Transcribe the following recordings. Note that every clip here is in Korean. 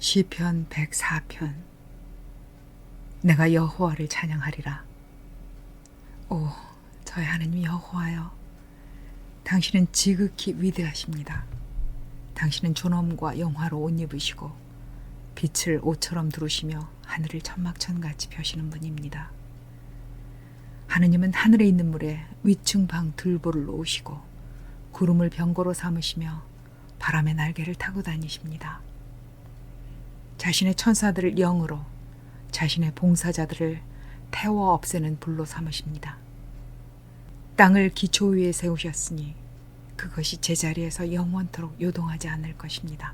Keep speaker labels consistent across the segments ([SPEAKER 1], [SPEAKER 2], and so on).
[SPEAKER 1] 시편 104편. 내가 여호와를 찬양하리라. 오 저의 하나님 여호와여. 당신은 지극히 위대하십니다. 당신은 존엄과 영화로 옷 입으시고 빛을 옷처럼 두르시며 하늘을 천막천같이 펴시는 분입니다. 하느님은 하늘에 있는 물에 위층방 들보를 놓으시고 구름을 병거로 삼으시며 바람의 날개를 타고 다니십니다. 자신의 천사들을 영으로 자신의 봉사자들을 태워 없애는 불로 삼으십니다. 땅을 기초 위에 세우셨으니 그것이 제자리에서 영원토록 요동하지 않을 것입니다.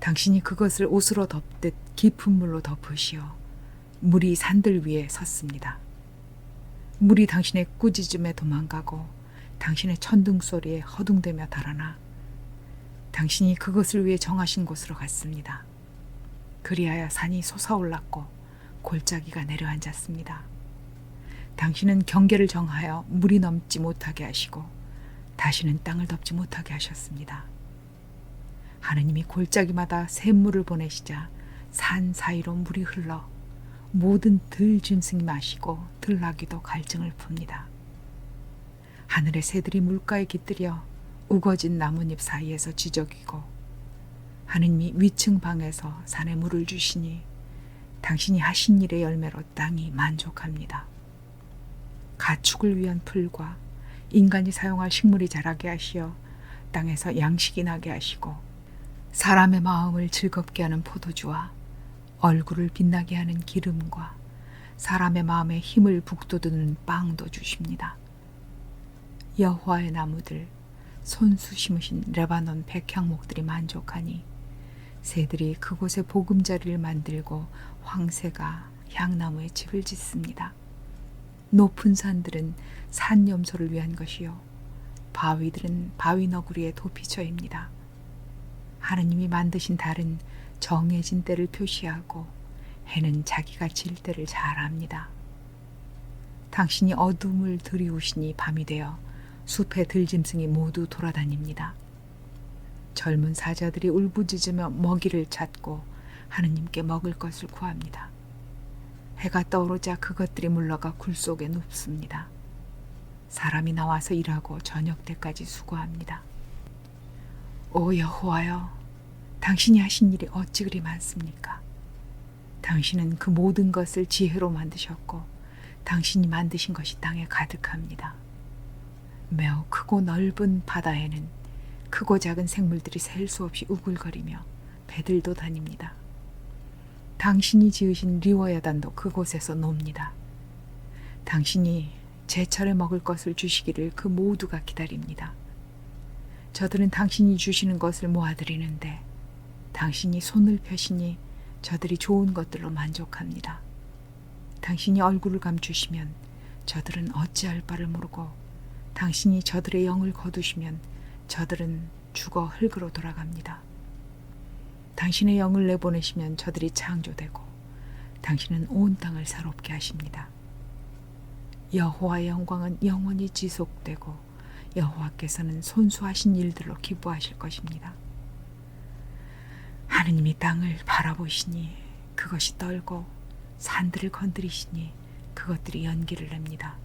[SPEAKER 1] 당신이 그것을 옷으로 덮듯 깊은 물로 덮으시어 물이 산들 위에 섰습니다. 물이 당신의 꾸짖음에 도망가고 당신의 천둥 소리에 허둥대며 달아나 당신이 그것을 위해 정하신 곳으로 갔습니다. 그리하여 산이 솟아올랐고 골짜기가 내려앉았습니다. 당신은 경계를 정하여 물이 넘지 못하게 하시고 다시는 땅을 덮지 못하게 하셨습니다. 하느님이 골짜기마다 샘물을 보내시자 산 사이로 물이 흘러 모든 들 짐승이 마시고 들나귀도 갈증을 풉니다. 하늘의 새들이 물가에 깃들여 우거진 나뭇잎 사이에서 지저귀고 하느님이 위층 방에서 산에 물을 주시니 당신이 하신 일의 열매로 땅이 만족합니다. 가축을 위한 풀과 인간이 사용할 식물이 자라게 하시어 땅에서 양식이 나게 하시고 사람의 마음을 즐겁게 하는 포도주와 얼굴을 빛나게 하는 기름과 사람의 마음에 힘을 북돋우는 빵도 주십니다. 여호와의 나무들 손수 심으신 레바논 백향목들이 만족하니 새들이 그곳에 보금자리를 만들고 황새가 향나무에 집을 짓습니다. 높은 산들은 산 염소를 위한 것이요 바위들은 바위 너구리의 도피처입니다. 하느님이 만드신 달은 정해진 때를 표시하고 해는 자기가 질 때를 잘 압니다. 당신이 어둠을 들이우시니 밤이 되어 숲의 들짐승이 모두 돌아다닙니다. 젊은 사자들이 울부짖으며 먹이를 찾고 하느님께 먹을 것을 구합니다. 해가 떠오르자 그것들이 물러가 굴 속에 눕습니다. 사람이 나와서 일하고 저녁 때까지 수고합니다. 오 여호와여, 당신이 하신 일이 어찌 그리 많습니까? 당신은 그 모든 것을 지혜로 만드셨고 당신이 만드신 것이 땅에 가득합니다. 매우 크고 넓은 바다에는 크고 작은 생물들이 셀 수 없이 우글거리며 배들도 다닙니다. 당신이 지으신 리워야단도 그곳에서 놉니다. 당신이 제 철에 먹을 것을 주시기를 그 모두가 기다립니다. 저들은 당신이 주시는 것을 모아드리는데 당신이 손을 펴시니 저들이 좋은 것들로 만족합니다. 당신이 얼굴을 감추시면 저들은 어찌할 바를 모르고 당신이 저들의 영을 거두시면 저들은 죽어 흙으로 돌아갑니다. 당신의 영을 내보내시면 저들이 창조되고 당신은 온 땅을 새롭게 하십니다. 여호와의 영광은 영원히 지속되고 여호와께서는 손수하신 일들로 기뻐하실 것입니다. 하느님이 땅을 바라보시니 그것이 떨고 산들을 건드리시니 그것들이 연기를 냅니다.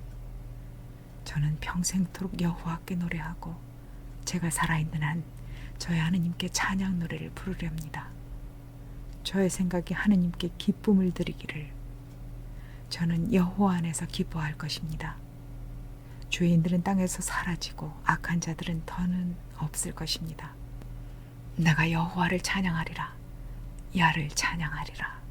[SPEAKER 1] 저는 평생토록 여호와께 노래하고 제가 살아있는 한 저의 하느님께 찬양 노래를 부르렵니다. 저의 생각이 하느님께 기쁨을 드리기를 저는 여호와 안에서 기뻐할 것입니다. 죄인들은 땅에서 사라지고 악한 자들은 더는 없을 것입니다. 내가 여호와를 찬양하리라. 야를 찬양하리라.